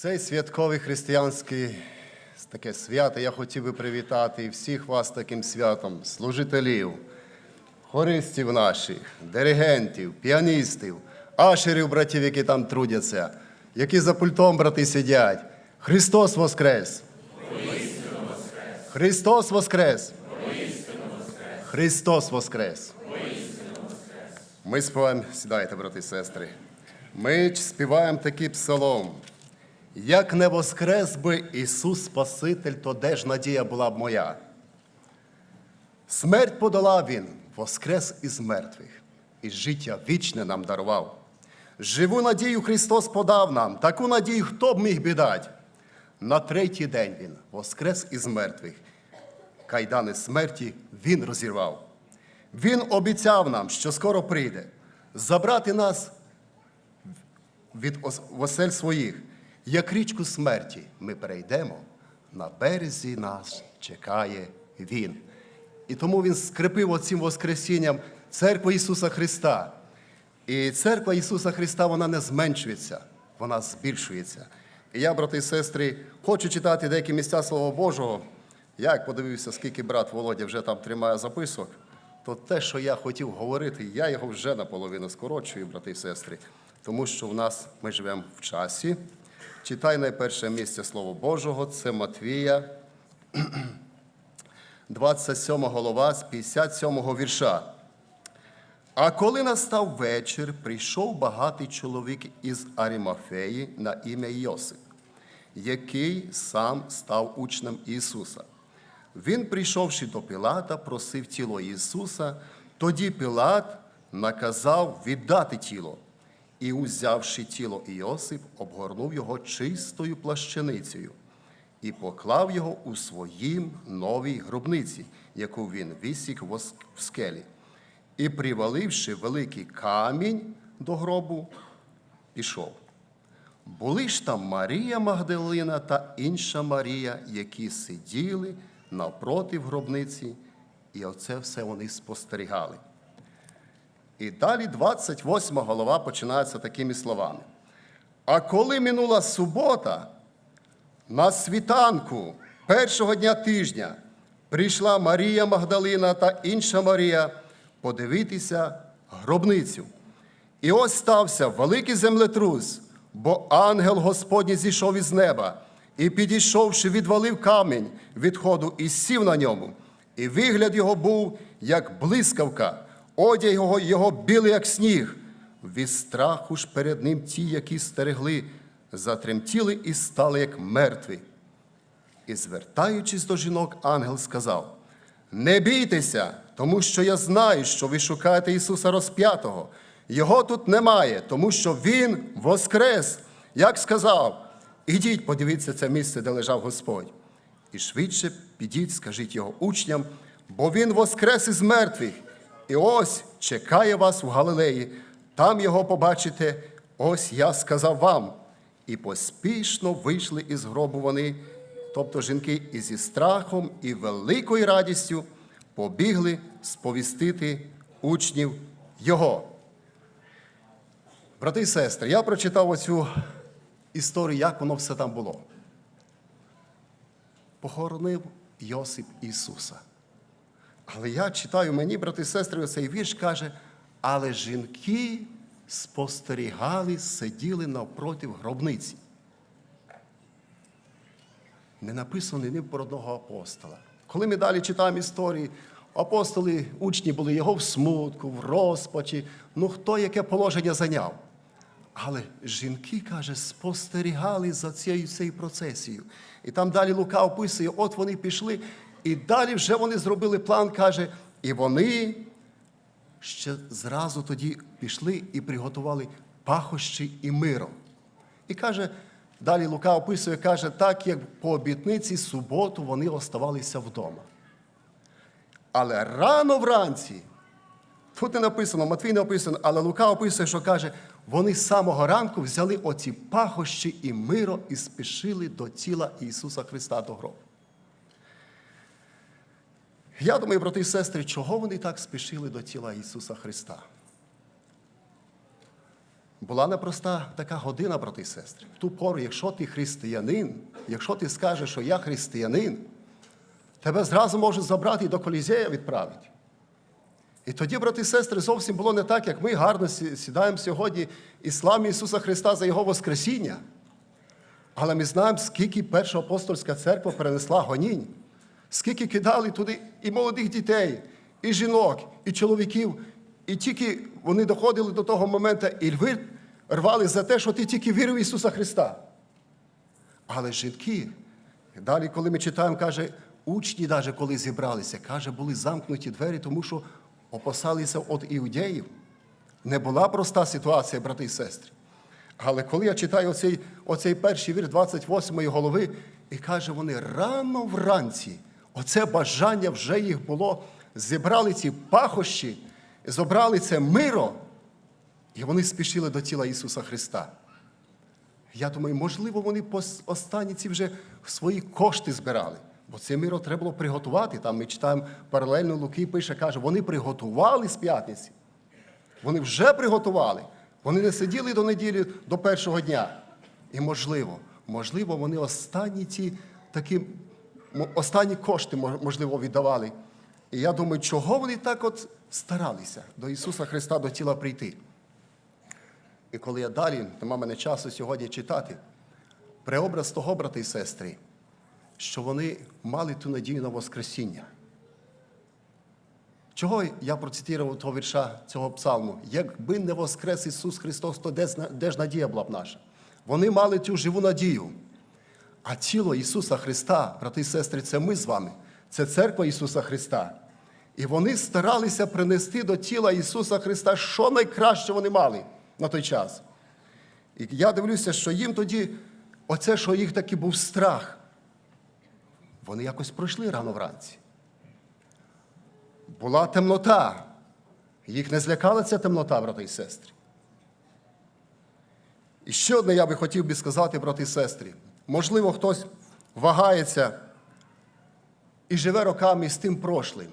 Цей святковий християнський таке свято я хотів би привітати всіх вас таким святом, служителів, хористів наших, диригентів, піаністів, ашерів, братів, які там трудяться, які за пультом брати сидять. Христос Воскрес! Христос Воскрес! Христос Воскрес! Ми співаємо, сідайте, брати і сестри. Ми співаємо такий псалом. Як не воскрес би Ісус Спаситель, то де ж надія була б моя? Смерть подолав Він, воскрес із мертвих, і життя вічне нам дарував. Живу надію Христос подав нам, таку надію хто б міг би дати? На третій день Він воскрес із мертвих, кайдани смерті Він розірвав. Він обіцяв нам, що скоро прийде, забрати нас від ос- осель своїх, як річку смерті, ми перейдемо, на березі нас чекає Він. І тому Він скрепив оцим Воскресінням церкву Ісуса Христа. І церква Ісуса Христа вона не зменшується, вона збільшується. І я, брати і сестри, хочу читати деякі місця Слова Божого. Я як подивився, скільки брат Володя вже там тримає записок, то те, що я хотів говорити, я його вже наполовину скорочую, брати і сестри, тому що в нас ми живемо в часі. Читай найперше місце Слова Божого, це Матвія, 27 голова з 57 вірша. А коли настав вечір, прийшов багатий чоловік із Арімафеї на ім'я Йосип, який сам став учнем Ісуса. Він, прийшовши до Пілата, просив тіло Ісуса, тоді Пілат наказав віддати тіло. І, узявши тіло Іосип, обгорнув його чистою плащаницею і поклав його у своїм новій гробниці, яку він висік в скелі. І, приваливши великий камінь до гробу, пішов. Були ж там Марія Магдалина та інша Марія, які сиділи навпроти гробниці, і оце все вони спостерігали. І далі 28 голова починається такими словами. А коли минула субота, на світанку першого дня тижня прийшла Марія Магдалина та інша Марія подивитися гробницю. І ось стався великий землетрус, бо ангел Господній зійшов із неба і, підійшовши, відвалив камінь від ходу і сів на ньому. І вигляд його був, як блискавка, одяг його, його білий, як сніг. Від страху ж перед ним ті, які стерегли, затремтіли і стали, як мертві. І, звертаючись до жінок, ангел сказав: Не бійтеся, тому що я знаю, що ви шукаєте Ісуса розп'ятого. Його тут немає, тому що Він воскрес, як сказав. Ідіть, подивіться це місце, де лежав Господь. І швидше підіть, скажіть його учням, бо Він воскрес із мертвих. І ось чекає вас у Галилеї. Там його побачите, ось я сказав вам. І поспішно вийшли із гробу вони, тобто жінки, і зі страхом і великою радістю побігли сповістити учнів Його. Брати і сестри, я прочитав оцю історію, як воно все там було. Похоронив Йосип Ісуса. Але я читаю мені, брати і сестри, оцей вірш каже, але жінки спостерігали, сиділи навпроти гробниці. Не написано ні про одного апостола. Коли ми далі читаємо історії, апостоли, учні були його в смутку, в розпачі, ну хто яке положення зайняв. Але жінки, каже, спостерігали за цією цією процесією. І там далі Лука описує, от вони пішли, і далі вже вони зробили план, каже, і вони ще зразу тоді пішли і приготували пахощі і миро. І каже, далі Лука описує, каже, так як по обітниці суботу вони оставалися вдома. Але рано вранці, тут не написано, Матвій не написано, але Лука описує, що каже, вони з самого ранку взяли оці пахощі і миро і спішили до тіла Ісуса Христа до гробу. Я думаю, брати і сестри, чого вони так спішили до тіла Ісуса Христа? Була непроста така година, брати і сестри. В ту пору, якщо ти християнин, якщо ти скажеш, що я християнин, тебе зразу можуть забрати і до колізея відправити. І тоді, брати і сестри, зовсім було не так, як ми гарно сідаємо сьогодні і славимо Ісуса Христа за Його Воскресіння. Але ми знаємо, скільки перша апостольська церква перенесла гонінь, скільки кидали туди і молодих дітей, і жінок, і чоловіків. І тільки вони доходили до того моменту, і льви рвали за те, що ти тільки вірив в Ісуса Христа. Але жінки, далі, коли ми читаємо, каже, учні, навіть коли зібралися, каже, були замкнуті двері, тому що опасалися від іудеїв. Не була проста ситуація, брати і сестри. Але коли я читаю оцей, оцей перший вір 28 голови, і каже, вони рано вранці, оце бажання вже їх було, зібрали ці пахощі, зобрали це миро, і вони спішили до тіла Ісуса Христа. Я думаю, можливо, вони останні ці вже свої кошти збирали. Бо це миро треба було приготувати. Там ми читаємо паралельно Луки пише, каже, вони приготували з п'ятниці. Вони вже приготували. Вони не сиділи до неділі до першого дня. І можливо, можливо, вони останні ці такі останні кошти, можливо, віддавали. І я думаю, чого вони так от старалися до Ісуса Христа до тіла прийти. І коли я далі, нема мене часу сьогодні читати, преобраз того, брати і сестри, що вони мали ту надію на Воскресіння. Чого я процитував того вірша цього псалму? Якби не воскрес Ісус Христос, то де ж надія була б наша? Вони мали цю живу надію. А тіло Ісуса Христа, брати і сестри, це ми з вами, це церква Ісуса Христа. І вони старалися принести до тіла Ісуса Христа, що найкраще вони мали на той час. І я дивлюся, що їм тоді, оце, що їх таки був страх, вони якось пройшли рано вранці. Була темнота. Їх не злякала ця темнота, брати і сестри. І ще одне я би хотів би сказати, брати і сестри. Можливо, хтось вагається і живе роками з тим прошлим.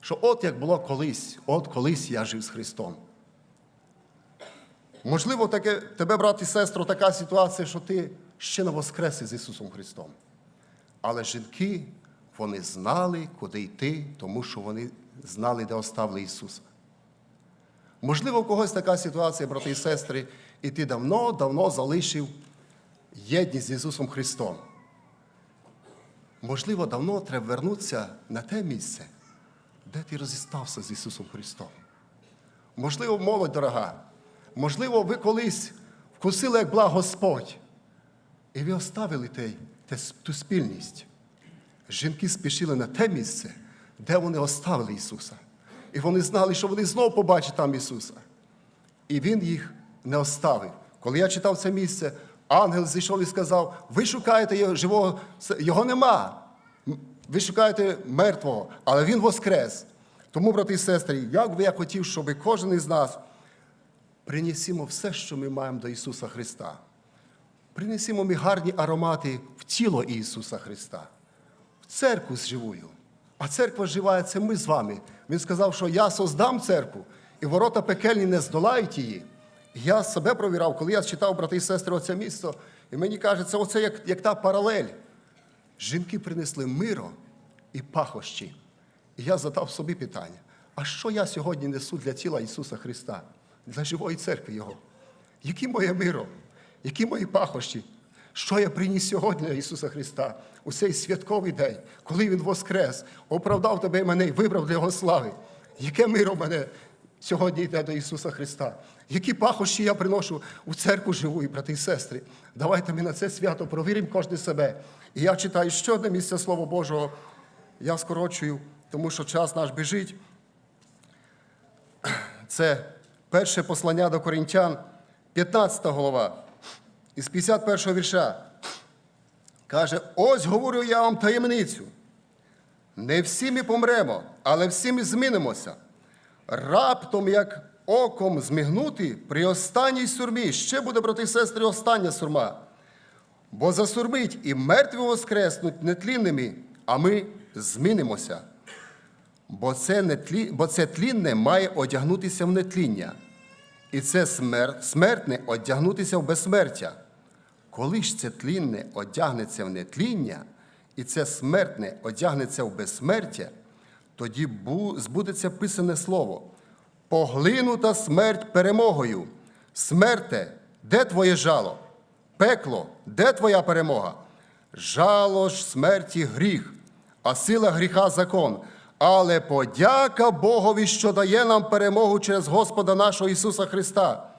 Що от як було колись, от колись я жив з Христом. Можливо, таке, тебе, брат і сестро, така ситуація, що ти ще не воскрес із Ісусом Христом. Але жінки, вони знали, куди йти, тому що вони знали, де оставили Ісуса. Можливо, у когось така ситуація, брати і сестри, і ти давно-давно залишив єдність з Ісусом Христом. Можливо, давно треба вернутися на те місце, де ти розістався з Ісусом Христом. Можливо, молодь дорога, можливо, ви колись вкусили, як благ Господь, і ви оставили те, те, ту спільність. Жінки спішили на те місце, де вони оставили Ісуса. І вони знали, що вони знову побачать там Ісуса. І Він їх не оставив. Коли я читав це місце, ангел зійшов і сказав: ви шукаєте його живого, його нема. Ви шукаєте мертвого, але він воскрес. Тому, брати і сестри, як би я хотів, щоб кожен із нас принесімо все, що ми маємо до Ісуса Христа. Принесімо ми гарні аромати в тіло Ісуса Христа, в церкву живую. А церква жива це ми з вами. Він сказав, що я создам церкву, і ворота пекельні не здолають її. Я себе провірав, коли я читав, брати і сестри, оце місто, і мені кажеться, оце як, як та паралель. Жінки принесли миро і пахощі. І я задав собі питання: а що я сьогодні несу для тіла Ісуса Христа, для живої церкви Його? Які моє миро? Які мої пахощі? Що я приніс сьогодні для Ісуса Христа у цей святковий день, коли Він воскрес, оправдав тебе і мене і вибрав для Його слави? Яке миро в мене сьогодні йде до Ісуса Христа? Які пахощі я приношу у церкву живу, і брати і сестри? Давайте ми на це свято провіримо кожен себе. І я читаю ще одне місце Слова Божого. Я скорочую, тому що час наш біжить. Це перше послання до Коринтян, 15 голова, із 51 вірша. Каже: ось говорю я вам таємницю. Не всі ми помремо, але всі ми змінимося. Раптом, як оком змігнути, при останній сурмі ще буде, брати і сестри, остання сурма. Бо засурмить і мертві воскреснуть нетлінними, а ми змінимося. Бо це, нетлі... Бо це тлінне має одягнутися в нетління, і це смер... смертне одягнутися в безсмертя. Коли ж це тлінне одягнеться в нетління, і це смертне одягнеться в безсмертя, тоді бу- збудеться писане слово. Поглинута смерть перемогою. Смерте, де твоє жало? Пекло, де твоя перемога? Жало ж смерті гріх, а сила гріха закон. Але подяка Богові, що дає нам перемогу через Господа нашого Ісуса Христа.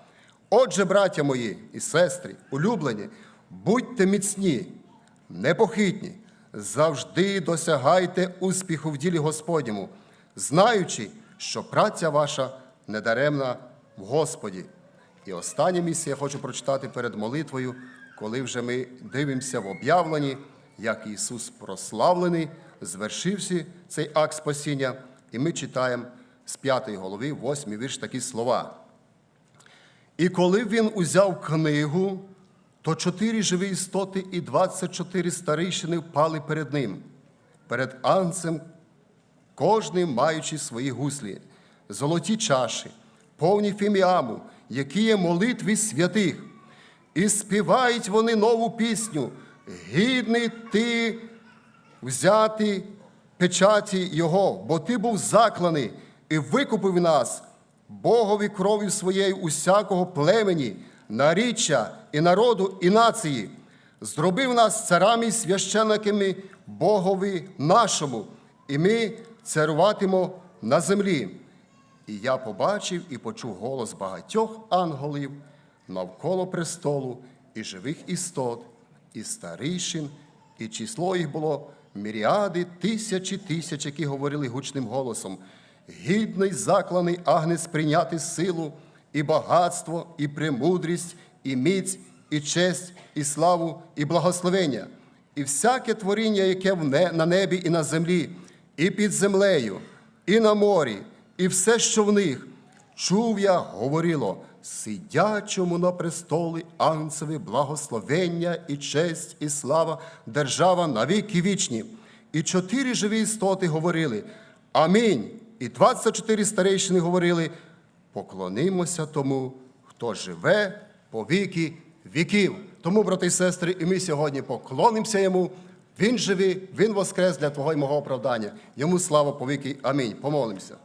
Отже, браття мої і сестри, улюблені, будьте міцні, непохитні, завжди досягайте успіху в ділі Господньому, знаючи, що праця ваша недаремна в Господі. І останнє місце я хочу прочитати перед молитвою, коли вже ми дивимося в об'явленні, як Ісус прославлений, звершився цей акт спасіння, і ми читаємо з п'ятої голови, восьмий вірш такі слова. І коли він узяв книгу, то чотири живі істоти і двадцять чотири старийшини впали перед ним, перед анцем, кожний маючи свої гуслі, золоті чаші, повні фіміаму, які є молитві святих. І співають вони нову пісню, гідний ти взяти печаті Його, бо ти був закланий і викупив нас Богові кров'ю своєю усякого племені, наріччя і народу, і нації, зробив нас царами і священниками Богові нашому, і ми царюватимо на землі. І я побачив і почув голос багатьох ангелів навколо престолу, і живих істот, і старішин, і число їх було міріади, тисячі тисяч, які говорили гучним голосом. Гідний закланий агнець прийняти силу, і багатство, і премудрість, і міць, і честь, і славу, і благословення, і всяке творіння, яке на небі і на землі, і під землею, і на морі, і все, що в них. Чув я, говорило, сидячому на престолі анцеві благословення і честь, і слава, держава навіки вічні. І чотири живі істоти говорили Амінь. І 24 старейшини говорили: поклонимося тому, хто живе по віки віків. Тому, брати і сестри, і ми сьогодні поклонимося йому. Він живий, він воскрес для твого і мого оправдання. Йому слава по віки. Амінь. Помолимося.